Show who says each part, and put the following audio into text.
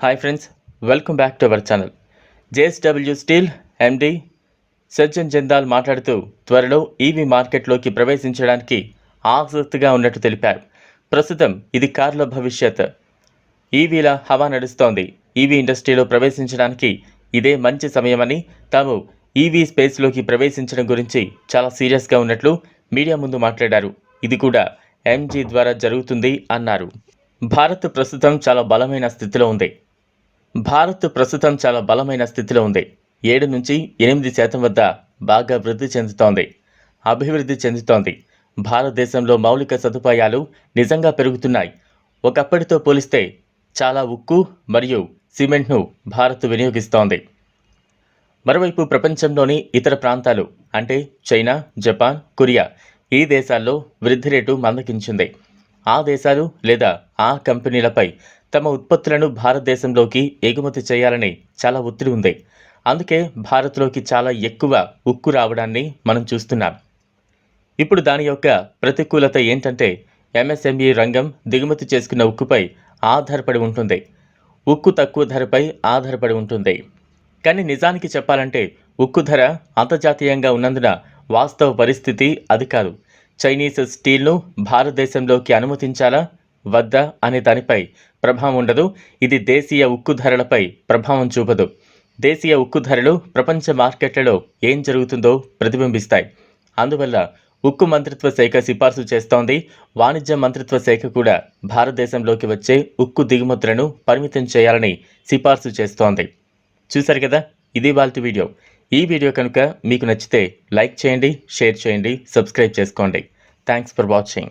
Speaker 1: Hi friends welcome back to our channel JSW steel MD Sajjan Jindal మాట్లాడుతూ త్వరలో EV మార్కెట్లోకి ప్రవేశించడానికి ఆసక్తిగా ఉన్నట్టు తెలిపారు. ప్రస్తుతం ఇది కార్ల భవిష్యత్. ఈవీల హవా నడుస్తోంది. ఈవీ ఇండస్ట్రీలో ప్రవేశించడానికి ఇదే మంచి సమయమని తాము ఈవీ స్పేస్లోకి ప్రవేశించడం గురించి చాలా సీరియస్గా ఉన్నట్లు మీడియా ముందు మాట్లాడారు. ఇది కూడా ఎంజీ ద్వారా జరుగుతుంది అన్నారు. భారత్ ప్రస్తుతం చాలా బలమైన స్థితిలో ఉంది. భారత్ ప్రస్తుతం చాలా బలమైన స్థితిలో ఉంది. ఏడు నుంచి ఎనిమిది శాతం వద్ద బాగా వృద్ధి చెందుతోంది. అభివృద్ధి చెందుతోంది. భారతదేశంలో మౌలిక సదుపాయాలు నిజంగా పెరుగుతున్నాయి. ఒకప్పటితో పోలిస్తే చాలా ఉక్కు మరియు సిమెంట్ను భారత్ వినియోగిస్తోంది. మరోవైపు ప్రపంచంలోని ఇతర ప్రాంతాలు అంటే చైనా జపాన్ కొరియా ఈ దేశాల్లో వృద్ధి రేటు మందకించింది ఆ దేశాలు లేదా ఆ కంపెనీలపై తమ ఉత్పత్తులను భారతదేశంలోకి ఎగుమతి చేయాలని చాలా ఒత్తిడి ఉంది. అందుకే భారత్లోకి చాలా ఎక్కువ ఉక్కు రావడాన్ని మనం చూస్తున్నాం. ఇప్పుడు దాని యొక్క ప్రతికూలత ఏంటంటే ఎంఎస్ఎంఈ రంగం దిగుమతి చేసుకున్న ఉక్కుపై ఆధారపడి ఉంటుంది. ఉక్కు తక్కువ ధరపై ఆధారపడి ఉంటుంది. కానీ నిజానికి చెప్పాలంటే ఉక్కు ధర అంతర్జాతీయంగా ఉన్నందున వాస్తవ పరిస్థితి అది కాదు. చైనీస్ స్టీల్ను భారతదేశంలోకి అనుమతించాలా? వద్దా అనే దానిపై ప్రభావం ఉండదు. ఇది దేశీయ ఉక్కు ధరలపై ప్రభావం చూపదు. దేశీయ ఉక్కు ధరలు ప్రపంచ మార్కెట్లలో ఏం జరుగుతుందో ప్రతిబింబిస్తాయి. అందువల్ల ఉక్కు మంత్రిత్వ శాఖ సిఫార్సు చేస్తోంది. వాణిజ్య మంత్రిత్వ శాఖ కూడా భారతదేశంలోకి వచ్చే ఉక్కు దిగుమతులను పరిమితం చేయాలని సిఫార్సు చేస్తోంది. చూశారు కదా? ఇది వాళ్ళ వీడియో. ఈ వీడియో కనుక మీకు నచ్చితే లైక్ చేయండి షేర్ చేయండి సబ్స్క్రైబ్ చేసుకోండి. Thanks for watching.